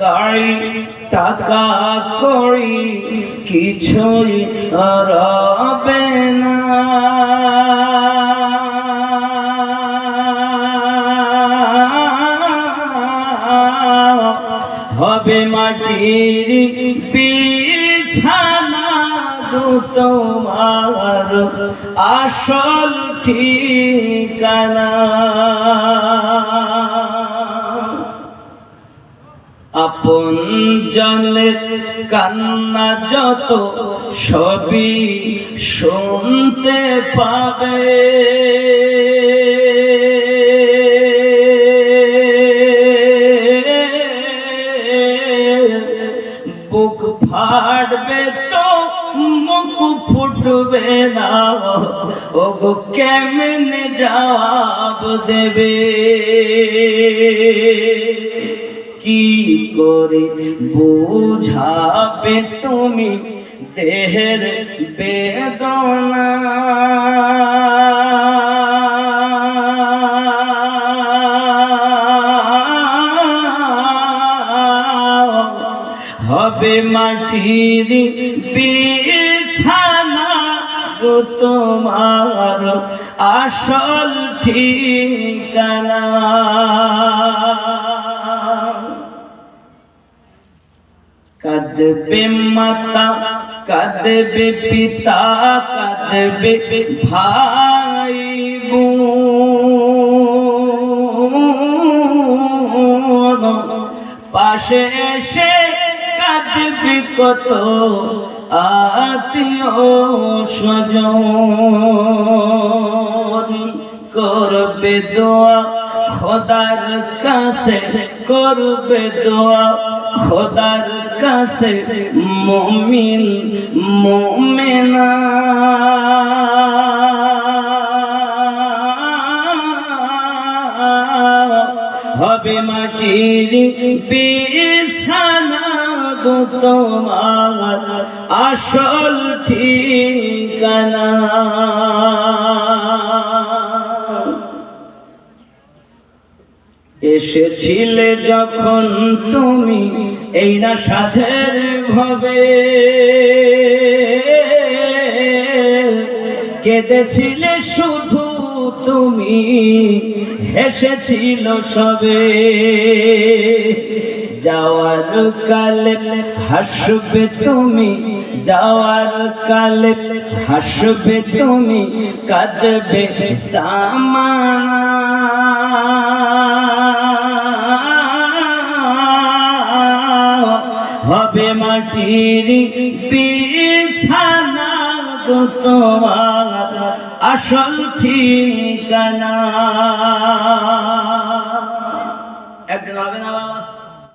গাড়ি টাকা করি কিছুই রবে না। হবে মাটির বিছানা তোমার আসল ঠিকানা। আপন জনের কান্না যত সবই শুনতে পাবে। বুক ফাটবে তো মুখ ফুটবে না। ও গো কেমনে জবাব দেবে? কি করে বুঝাবে তুমি দেহের বেদনা? হবে মাটির বিছানা গো তোমার আসল ঠিকানা। কাঁদবে মাতা কাঁদবে পিতা কাঁদবে ভাই বোন পাশে এসে কাঁদবি কত আত্মীয় স্বজন করবে দোয়া খোদার কাছে করবে দোয়া খোদার কাছে মমিন মোমেনা। হবে মাটির বিছানা গো তোমার আসল ঠিকানা। এসেছিলে যখন তুমি এই না সাধের ভাবে। কেঁদেছিলে শুধু তুমি, হেসেছিল সবে। যাওয়ার কালে হাসবে তুমি, যাওয়ার কালে হাসবে তুমি, কাঁদবে সামানা। হবে মাটির বিছানা গো তোমার আসল ঠিকানা। একদিন হবে না বাবা?